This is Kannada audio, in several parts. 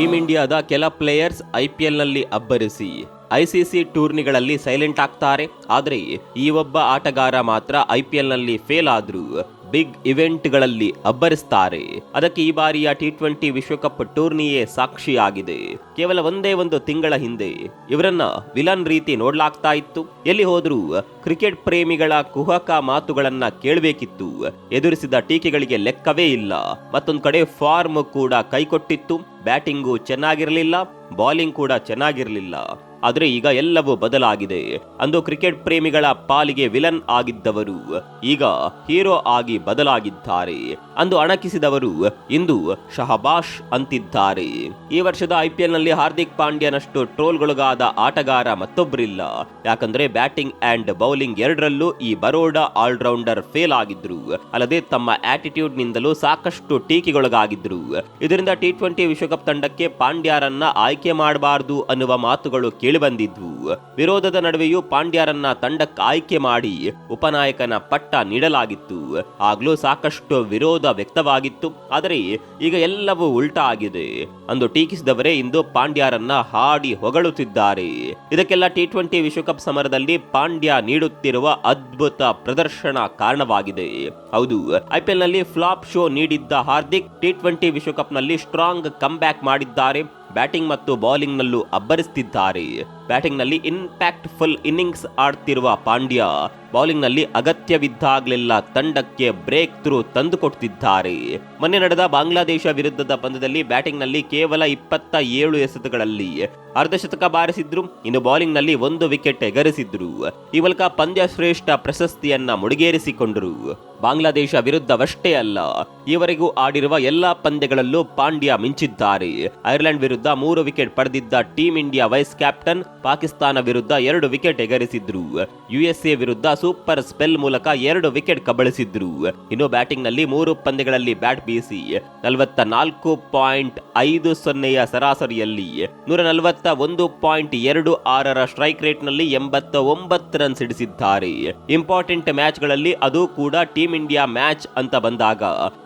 ಟೀಮ್ ಇಂಡಿಯಾದ ಕೆಲ ಪ್ಲೇಯರ್ಸ್ ಐ ಪಿ ಐಪಿಎಲ್ನಲ್ಲಿ ಅಬ್ಬರಿಸಿ ಐಸಿಸಿ ಟೂರ್ನಿಗಳಲ್ಲಿ ಸೈಲೆಂಟ್ ಆಗ್ತಾರೆ. ಆದರೆ ಈ ಒಬ್ಬ ಆಟಗಾರ ಮಾತ್ರ ಐ ಪಿ ಐಪಿಎಲ್ನಲ್ಲಿ ಫೇಲ್ ಆದರೂ ಬಿಗ್ ಇವೆಂಟ್ಗಳಲ್ಲಿ ಅಬ್ಬರಿಸ್ತಾರೆ. ಅದಕ್ಕೆ ಈ ಬಾರಿಯ ಟಿ ಟ್ವೆಂಟಿ ವಿಶ್ವಕಪ್ ಟೂರ್ನಿಯೇ ಸಾಕ್ಷಿಯಾಗಿದೆ. ಕೇವಲ ಒಂದೇ ಒಂದು ತಿಂಗಳ ಹಿಂದೆ ಇವರನ್ನ ವಿಲನ್ ರೀತಿ ನೋಡ್ಲಾಗ್ತಾ ಇತ್ತು. ಎಲ್ಲಿ ಹೋದ್ರೂ ಕ್ರಿಕೆಟ್ ಪ್ರೇಮಿಗಳ ಕುಹಕ ಮಾತುಗಳನ್ನ ಕೇಳಬೇಕಿತ್ತು. ಎದುರಿಸಿದ ಟೀಕೆಗಳಿಗೆ ಲೆಕ್ಕವೇ ಇಲ್ಲ. ಮತ್ತೊಂದು ಕಡೆ ಫಾರ್ಮ್ ಕೂಡ ಕೈಕೊಟ್ಟಿತ್ತು. ಬ್ಯಾಟಿಂಗು ಚೆನ್ನಾಗಿರಲಿಲ್ಲ, ಬಾಲಿಂಗ್ ಕೂಡ ಚೆನ್ನಾಗಿರಲಿಲ್ಲ. ಆದರೆ ಈಗ ಎಲ್ಲವೂ ಬದಲಾಗಿದೆ ಅಂದು ಕ್ರಿಕೆಟ್ ಪ್ರೇಮಿಗಳ ಪಾಲಿಗೆ ವಿಲನ್ ಆಗಿದ್ದವರು. ಈಗ ಹೀರೋ ಆಗಿ ಬದಲಾಗಿದ್ದಾರೆ ಅಂದು ಅಣಕಿಸಿದವರು ಇಂದು ಶಹಬಾಷ್ ಅಂತಿದ್ದಾರೆ. ಈ ವರ್ಷದ ಐಪಿಎಲ್ನಲ್ಲಿ ಹಾರ್ದಿಕ್ ಪಾಂಡ್ಯನಷ್ಟು ಟ್ರೋಲ್ಗೊಳಗಾದ ಆಟಗಾರ ಮತ್ತೊಬ್ಬರಿಲ್ಲ ಯಾಕಂದ್ರೆ ಬ್ಯಾಟಿಂಗ್ ಅಂಡ್ ಬೌಲಿಂಗ್ ಎರಡರಲ್ಲೂ ಈ ಬರೋಡಾ ಆಲ್ರೌಂಡರ್ ಫೇಲ್ ಆಗಿದ್ರು. ಅಲ್ಲದೆ ತಮ್ಮ ಆಟಿಟ್ಯೂಡ್ ನಿಂದಲೂ ಸಾಕಷ್ಟು ಟೀಕೆಗೊಳಗಾಗಿದ್ರು. ಇದರಿಂದ ಟಿ ಟ್ವೆಂಟಿ ವಿಶ್ವಕಪ್ ತಂಡಕ್ಕೆ ಪಾಂಡ್ಯಾರನ್ನ ಆಯ್ಕೆ ಮಾಡಬಾರದು ಅನ್ನುವ ಮಾತುಗಳು ಕೇಳಿಬಂದಿದ್ವು. ವಿರೋಧದ ನಡುವೆಯೂ ಪಾಂಡ್ಯಾರನ್ನ ತಂಡಕ್ಕೆ ಆಯ್ಕೆ ಮಾಡಿ ಉಪನಾಯಕನ ಪಟ್ಟ ನೀಡಲಾಗಿತ್ತು. ಆಗ್ಲೂ ಸಾಕಷ್ಟು ವಿರೋಧ ವ್ಯಕ್ತವಾಗಿತ್ತು. ಆದರೆ ಈಗ ಎಲ್ಲವೂ ಉಲ್ಟಾ ಆಗಿದೆ. ಅಂದು ಟೀಕಿಸಿದವರೇ ಇಂದು ಪಾಂಡ್ಯಾರನ್ನ ಹಾಡಿ ಹೊಗಳುತ್ತಿದ್ದಾರೆ. ಇದಕ್ಕೆಲ್ಲ ಟಿ ಟ್ವೆಂಟಿ ವಿಶ್ವಕಪ್ ಸಮರದಲ್ಲಿ ಪಾಂಡ್ಯ ನೀಡುತ್ತಿರುವ ಅದ್ಭುತ ಪ್ರದರ್ಶನ ಕಾರಣವಾಗಿದೆ. ಹೌದು ಐಪಿಎಲ್ನಲ್ಲಿ ಫ್ಲಾಪ್ ಶೋ ನೀಡಿದ್ದ ಹಾರ್ದಿಕ್ ಟಿ ಟ್ವೆಂಟಿ ವಿಶ್ವಕಪ್ನಲ್ಲಿ ಸ್ಟ್ರಾಂಗ್ ಕಮ್ ಬ್ಯಾಕ್ ಮಾಡಿದ್ದಾರೆ. ಬ್ಯಾಟಿಂಗ್ ಮತ್ತು ಬೌಲಿಂಗ್ ನಲ್ಲೂ ಅಬ್ಬರಿಸುತ್ತಿದ್ದಾರೆ. ಬ್ಯಾಟಿಂಗ್ನಲ್ಲಿ ಇಂಪ್ಯಾಕ್ಟ್ ಫುಲ್ ಇನ್ನಿಂಗ್ಸ್ ಆಡ್ತಿರುವ ಪಾಂಡ್ಯ ಬೌಲಿಂಗ್ನಲ್ಲಿ ಅಗತ್ಯವಿದ್ದಾಗಲೆಲ್ಲ ತಂಡಕ್ಕೆ ಬ್ರೇಕ್ ಥ್ರೂ ತಂದುಕೊಡ್ತಿದ್ದಾರೆ. ಮೊನ್ನೆ ನಡೆದ ಬಾಂಗ್ಲಾದೇಶ ವಿರುದ್ಧದ ಪಂದ್ಯದಲ್ಲಿ ಬ್ಯಾಟಿಂಗ್ನಲ್ಲಿ ಕೇವಲ ಇಪ್ಪತ್ತ ಏಳು ಎಸೆತಗಳಲ್ಲಿ ಅರ್ಧಶತಕ ಬಾರಿಸಿದ್ರು, ಇನ್ನು ಬೌಲಿಂಗ್ನಲ್ಲಿ ಒಂದು ವಿಕೆಟ್ ಎಗರಿಸಿದ್ರು. ಈ ಮೂಲಕ ಪಂದ್ಯ ಶ್ರೇಷ್ಠ ಪ್ರಶಸ್ತಿಯನ್ನ ಮುಡಿಗೇರಿಸಿಕೊಂಡರು. ಬಾಂಗ್ಲಾದೇಶ ವಿರುದ್ಧವಷ್ಟೇ ಅಲ್ಲ, ಈವರೆಗೂ ಆಡಿರುವ ಎಲ್ಲಾ ಪಂದ್ಯಗಳಲ್ಲೂ ಪಾಂಡ್ಯ ಮಿಂಚಿದ್ದಾರೆ. ಐರ್ಲೆಂಡ್ ವಿರುದ್ಧ ಮೂರು ವಿಕೆಟ್ ಪಡೆದಿದ್ದ team India vice captain Pakistan ವಿರುದ್ಧ ಎರಡು ವಿಕೆಟ್ ಎಗರಿಸಿದ್ರು. ಯುಎಸ್ಎ ವಿರುದ್ಧ ಸೂಪರ್ ಸ್ಪೆಲ್ ಮೂಲಕ ಎರಡು ವಿಕೆಟ್ ಕಬಳಿಸಿದ್ರು. ಇನ್ನು ಬ್ಯಾಟಿಂಗ್ನಲ್ಲಿ ಮೂರು ಪಂದ್ಯಗಳಲ್ಲಿ ಬ್ಯಾಟ್ ಬೀಸಿ ನಲವತ್ತ ನಾಲ್ಕು ಪಾಯಿಂಟ್ ಐದು ಸೊನ್ನೆಯ ಸರಾಸರಿಯಲ್ಲಿ ನೂರ ನಲವತ್ತ ಒಂದು ಪಾಯಿಂಟ್ ಎರಡು ಆರರ ಸ್ಟ್ರೈಕ್ ರೇಟ್ನಲ್ಲಿ ಎಂಬತ್ತ ಒಂಬತ್ತು ರನ್ ಸಿಡಿಸಿದ್ದಾರೆ. ಇಂಪಾರ್ಟೆಂಟ್ ಮ್ಯಾಚ್ಗಳಲ್ಲಿ ಅದು ಕೂಡ ಟೀಂ ಇಂಡಿಯಾ ಮ್ಯಾಚ್ ಅಂತ ಬಂದಾಗ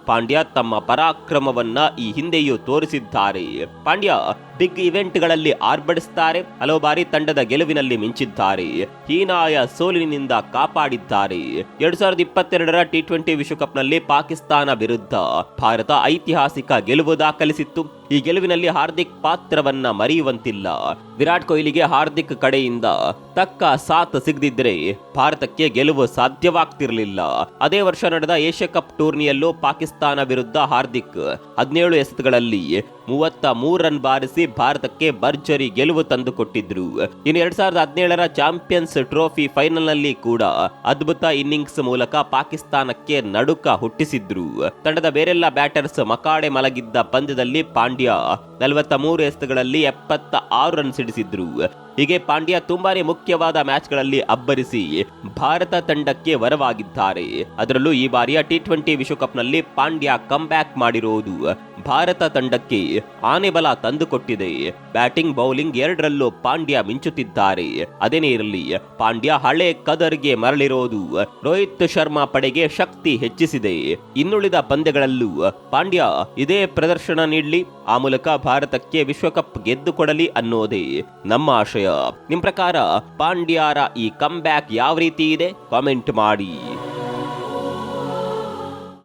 ಪಾಂಡ್ಯ ತಮ್ಮ ಪರಾಕ್ರಮವನ್ನ ಈ ಹಿಂದೆಯೂ ತೋರಿಸಿದ್ದಾರೆ. ಪಾಂಡ್ಯ ಬಿಗ್ ಇವೆಂಟ್ಗಳಲ್ಲಿ ಆರ್ಭಡಿಸುತ್ತಾರೆ ಹಲವು ಬಾರಿ ತಂಡದ ಗೆಲುವಿನಲ್ಲಿ ಮಿಂಚಿದ್ದಾರೆ. ಹೀನಾಯ ಸೋಲಿನಿಂದ ಕಾಪಾಡಿದ್ದಾರೆ. ಎರಡ್ ಸಾವಿರದ ಇಪ್ಪತ್ತೆರಡರ ಟಿ ಟ್ವೆಂಟಿ ವಿಶ್ವಕಪ್ನಲ್ಲಿ ಪಾಕಿಸ್ತಾನ ವಿರುದ್ಧ ಭಾರತ ಐತಿಹಾಸಿಕ ಗೆಲುವು ದಾಖಲಿಸಿತ್ತು. ಈ ಗೆಲುವಿನಲ್ಲಿ ಹಾರ್ದಿಕ್ ಪಾತ್ರವನ್ನ ಮರೆಯುವಂತಿಲ್ಲ. ವಿರಾಟ್ ಕೊಹ್ಲಿಗೆ ಹಾರ್ದಿಕ್ ಕಡೆಯಿಂದ ತಕ್ಕ ಸಾಥ್ ಸಿಗದಿದ್ರೆ ಭಾರತಕ್ಕೆ ಗೆಲುವು ಸಾಧ್ಯವಾಗ್ತಿರಲಿಲ್ಲ. ಅದೇ ವರ್ಷ ನಡೆದ ಏಷ್ಯಾ ಕಪ್ ಟೂರ್ನಿಯಲ್ಲೂ ಪಾಕಿಸ್ತಾನ ವಿರುದ್ಧ ಹಾರ್ದಿಕ್ ಹದಿನೇಳು ಎಸೆತಗಳಲ್ಲಿ ಮೂವತ್ತ ಮೂರು ರನ್ ಬಾರಿಸಿ ಭಾರತಕ್ಕೆ ಭರ್ಜರಿ ಗೆಲುವು ತಂದುಕೊಟ್ಟಿದ್ರು. ಇನ್ನು ಎರಡ್ ಸಾವಿರದ ಹದಿನೇಳರ ಚಾಂಪಿಯನ್ಸ್ ಟ್ರೋಫಿ ಫೈನಲ್ನಲ್ಲಿ ಕೂಡ ಅದ್ಭುತ ಇನ್ನಿಂಗ್ಸ್ ಮೂಲಕ ಪಾಕಿಸ್ತಾನಕ್ಕೆ ನಡುಕ ಹುಟ್ಟಿಸಿದ್ರು. ತಂಡದ ಬೇರೆಲ್ಲ ಬ್ಯಾಟರ್ಸ್ ಮಕಾಡೆ ಮಲಗಿದ್ದ ಪಂದ್ಯದಲ್ಲಿ ಪಾಂಡ್ಯ ನಲವತ್ತ ಮೂರು ಎಸೆತಗಳಲ್ಲಿ ಎಪ್ಪತ್ತ ಆರು ರನ್ ಸಿಡಿಸಿದ್ರು ಹೀಗೆ ಪಾಂಡ್ಯ ತುಂಬಾನೇ ಮುಖ್ಯವಾದ ಮ್ಯಾಚ್ಗಳಲ್ಲಿ ಅಬ್ಬರಿಸಿ ಭಾರತ ತಂಡಕ್ಕೆ ವರವಾಗಿದ್ದಾರೆ. ಅದರಲ್ಲೂ ಈ ಬಾರಿಯ ಟಿ ಟ್ವೆಂಟಿ ವಿಶ್ವಕಪ್ನಲ್ಲಿ ಪಾಂಡ್ಯ ಕಮ್ ಬ್ಯಾಕ್ ಮಾಡಿರುವುದು ಭಾರತ ತಂಡಕ್ಕೆ ಆನೆಬಲ ತಂದುಕೊಟ್ಟಿದೆ. ಬ್ಯಾಟಿಂಗ್, ಬೌಲಿಂಗ್ ಎರಡರಲ್ಲೂ ಪಾಂಡ್ಯ ಮಿಂಚುತ್ತಿದ್ದಾರೆ. ಅದೇನೇ ಇರಲಿ ಪಾಂಡ್ಯ ಹಳೆ ಕದರ್ಗೆ ಮರಳಿರೋದು ರೋಹಿತ್ ಶರ್ಮಾ ಪಡೆಗೆ ಶಕ್ತಿ ಹೆಚ್ಚಿಸಿದೆ. ಇನ್ನುಳಿದ ಪಂದ್ಯಗಳಲ್ಲೂ ಪಾಂಡ್ಯ ಇದೇ ಪ್ರದರ್ಶನ ನೀಡಲಿ. ಆ ಮೂಲಕ ಭಾರತಕ್ಕೆ ವಿಶ್ವಕಪ್ ಗೆದ್ದುಕೊಡಲಿ ಅನ್ನೋದೇ ನಮ್ಮ ಆಶಯ. ನಿಮ್ ಪ್ರಕಾರ ಪಾಂಡ್ಯಾರ ಈ ಕಮ್ ಬ್ಯಾಕ್ ಯಾವ ರೀತಿ ಇದೆ? ಕಾಮೆಂಟ್ ಮಾಡಿ.